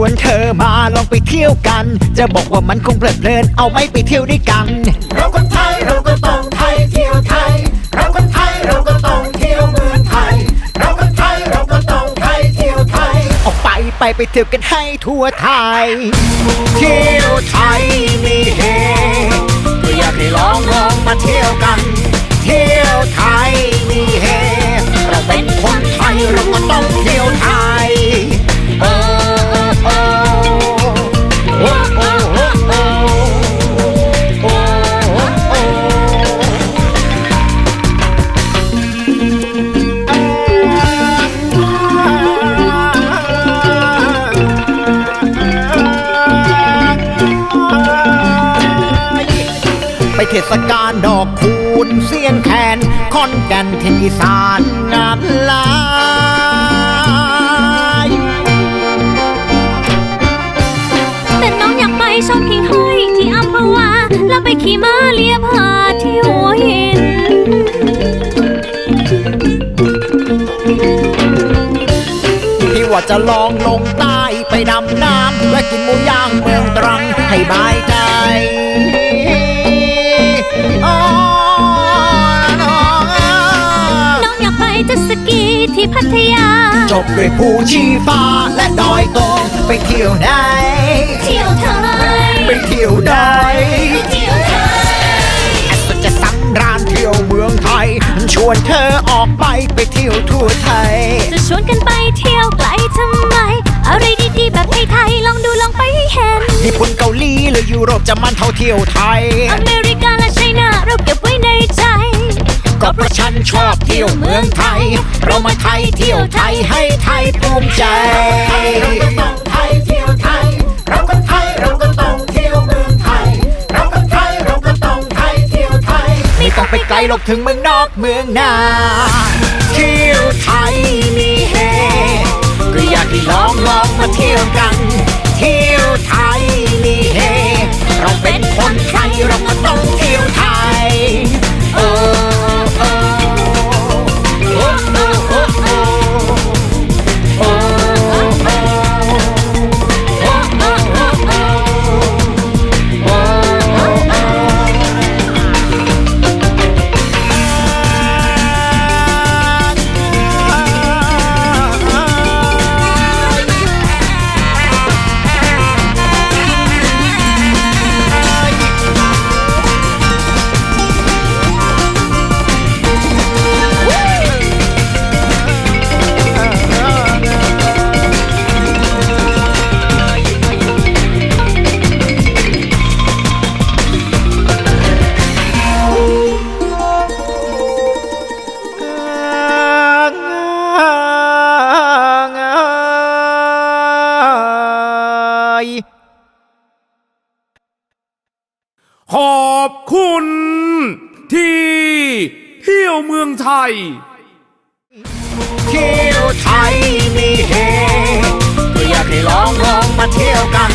วนเธอมาลองไปเที่ยวกัน จะบอกว่ามันคงเพลิดเพลินเอาไหม่ไปเที่ยวด้วยกัน เราคนไทยเราก็ต้องไทยเที่ยวไทย เราคนไทยเราก็ต้องเที่ยวเมืองไทย เราคนไทยเราก็ต้องไทยเที่ยวไทย ออกไปไปไปเที่ยวกันให้ทั่วไทย เที่ยวไทยมีเฮก็อยากให้ลองลองมาเที่ยวกัน เที่ยวไทยมีเฮเราเป็นคนไทยเราก็ต้องเที่ยว ไปเทศกาลดอกคูณเสียงแคนคอนแก่นเทนอีสานงานหลายแต่น้องอยากไปชมหิ่งห้อยที่อัมพวาแล้วไปขี่ม้าเลียผาที่หัวหินพี่ว่าจะลองลงใต้ไปดำน้ำและกินหมูย่างเมืองตรังให้บายใจ จบด้วยภูชีฟ้าและดอยตงไปเที่ยวไหนเที่ยวไทยไปเที่ยวไหนเที่ยวไทยแอดก็จะสำราญเที่ยวเมืองไทย ชวนเธอออกไปไปเที่ยวทั่วไทย จะชวนกันไปเที่ยวไกลทำไม อะไรดีๆแบบไทยๆลองดูลองไปให้เห็น ญี่ปุ่นเกาหลีหรือยุโรปจะมันเท่าเที่ยวไทย อเมริกาและไชน่าเราเก็บไว้ในใจ กันชอบเที่ยวเมืองไทย เรามาไทยเที่ยวไทยให้ไทยภูมิใจเราก็ต้องไทยเที่ยวไทย เราคนไทยเราก็ต้องเที่ยวเมืองไทย เราคนไทยเราก็ต้องไทยเที่ยวไทย ไม่ต้องไปไกลหรอกถึงเมืองนอกเมืองนาเที่ยวไทยมีเฮก็อยากให้ลองลองมาเที่ยวกัน ขอบคุณ ที่เที่ยวเมืองไทย เที่ยวไทยมีเฮก็อยากให้ลองลองมาเที่ยวกัน